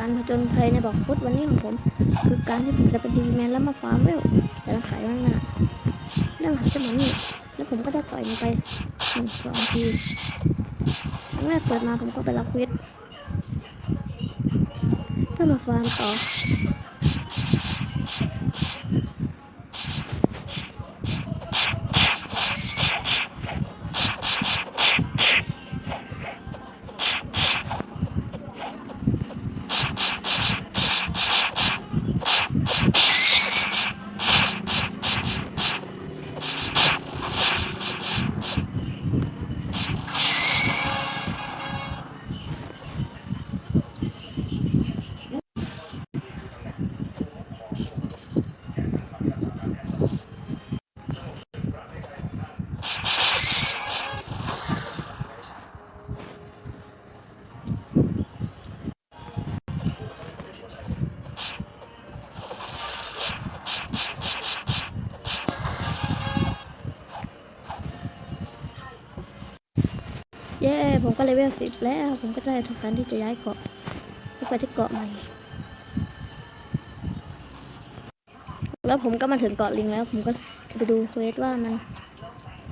การผจญภัยในบอกฟุตวันนี้ของผม คือการที่ผมจะเป็นดีแมนแล้วมาฟาร์มเวลแต่ละขายว่างหน้าแล้วหลังจากนี้แล้วผมก็ได้ต่อยมันไปหนึ่งสองทีครั้งแรกเปิดมาผมก็ไปรับควิดเพื่อมาฟาร์มต่อ เย้ ผมก็เลเวลสิบแล้ว ผมก็ได้ทำการที่จะย้ายเกาะไปที่เกาะใหม่ แล้วผมก็มาถึงเกาะลิงแล้ว ผมก็จะไปดูเควสว่ามัน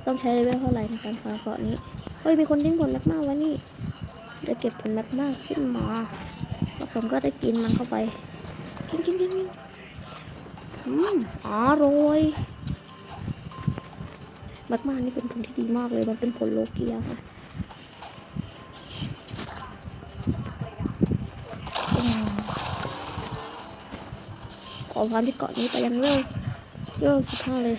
ต้องใช้เลเวลเท่าไหร่ในการฟาเกาะนี้ เฮ้ย มีคนทิ้งผลแมกมาไว้นี่เดี๋ยวเก็บผลแมกมาขึ้นมาแล้วผมก็ได้กินมันเข้าไป กินกินกินอืมอร่อยแมกมานี่เป็นผลที่ดีมากเลย มันเป็นผลโลเกียค่ะ ข อความที่เกาะนี้ไปยังเวลเวลสิบห้าเลย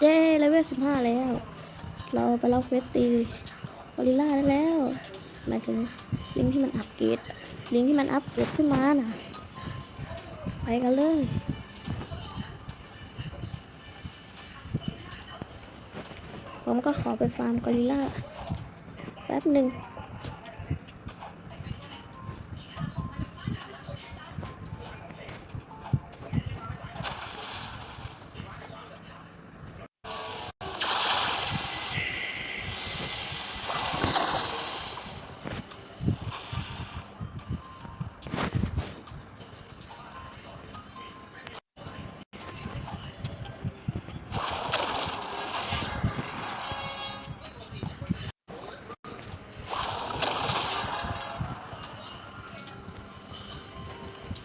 เย้เลเวลสิบห้าแล้ว เราไปเล่าเควสตีกอริล่าได้แล้วหมายถึงลิงที่มันอัปเกรดลิงที่มันอัปเกรดขึ้นมาน่ะ ไปกันเลยผมก็ขอไปฟาร์มกอริล่าแป๊บหนึ่ง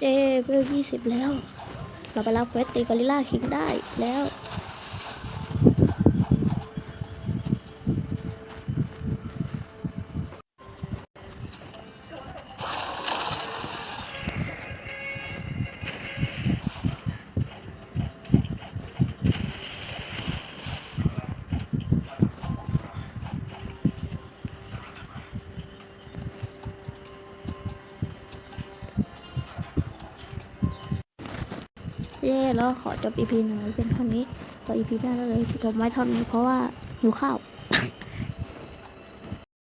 เย้เวลยี่สิบแล้ว เราไปรับเควสตีกอริลล่าคิงได้แล้ว เย่แล้วขอจบอีพีหนึ่งเป็นเท่านี้ต่อ EP หน้าได้เลยที่ผมไว้เท่านี้เพราะว่าหิวข้าว